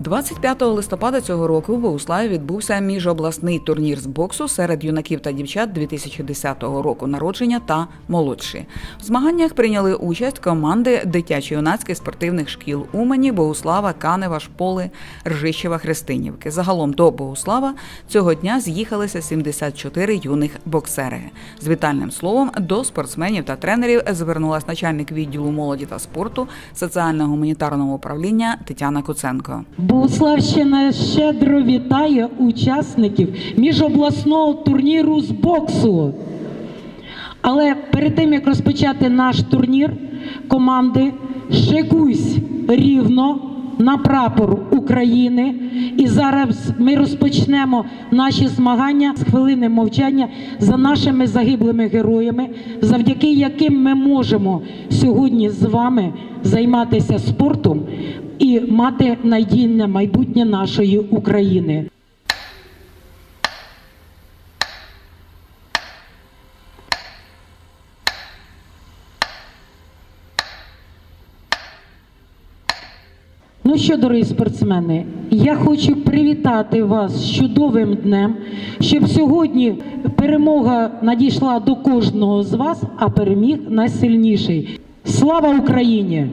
25 листопада цього року в Богуславі відбувся міжобласний турнір з боксу серед юнаків та дівчат 2010 року народження та молодші. В змаганнях прийняли участь команди дитячо-юнацьких спортивних шкіл Умані, Богуслава, Канева, Шполи, Ржищева, Христинівки. Загалом до Богуслава цього дня з'їхалися 74 юних боксери. З вітальним словом до спортсменів та тренерів звернулась начальник відділу молоді та спорту соціально-гуманітарного управління Тетяна Куценко. Богуславщина щедро вітає учасників міжобласного турніру з боксу. Але перед тим як розпочати наш турнір, команди шикуйсь рівно на прапор України. І зараз ми розпочнемо наші змагання з хвилини мовчання за нашими загиблими героями, завдяки яким ми можемо сьогодні з вами займатися спортом і мати надійне майбутнє нашої України. Ну що, дорогі спортсмени, я хочу привітати вас з чудовим днем, щоб сьогодні перемога надійшла до кожного з вас, а переміг найсильніший. Слава Україні!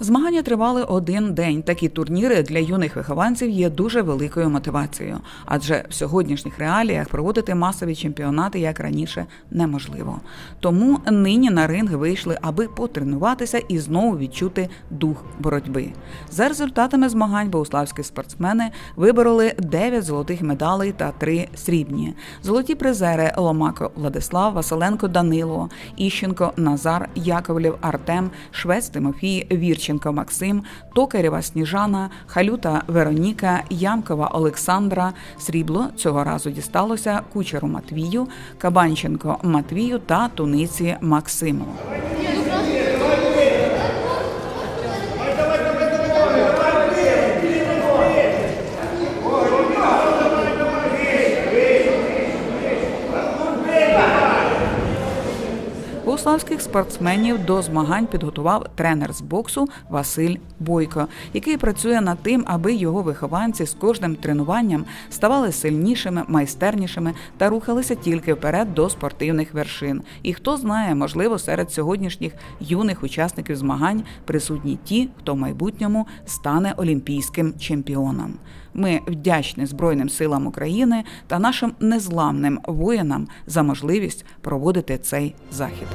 Змагання тривали один день. Такі турніри для юних вихованців є дуже великою мотивацією, адже в сьогоднішніх реаліях проводити масові чемпіонати як раніше неможливо. Тому нині на ринг вийшли, аби потренуватися і знову відчути дух боротьби. За результатами змагань богуславські спортсмени вибороли 9 золотих медалей та 3 срібні. Золоті призери Ломако Владислав, Василенко Данило, Іщенко Назар, Яковлів Артем, Швець Тимофій, Вірченко Максим, Токарєва Сніжана, Халюта Вероніка, Ямкова Олександра. Срібло цього разу дісталося кучеру Матвію, Кабанченко Матвію та Туниці Максиму. Богуславських спортсменів до змагань підготував тренер з боксу Василь Бойко, який працює над тим, аби його вихованці з кожним тренуванням ставали сильнішими, майстернішими та рухалися тільки вперед до спортивних вершин. І хто знає, можливо, серед сьогоднішніх юних учасників змагань присутні ті, хто в майбутньому стане олімпійським чемпіоном. Ми вдячні Збройним силам України та нашим незламним воїнам за можливість проводити цей захід.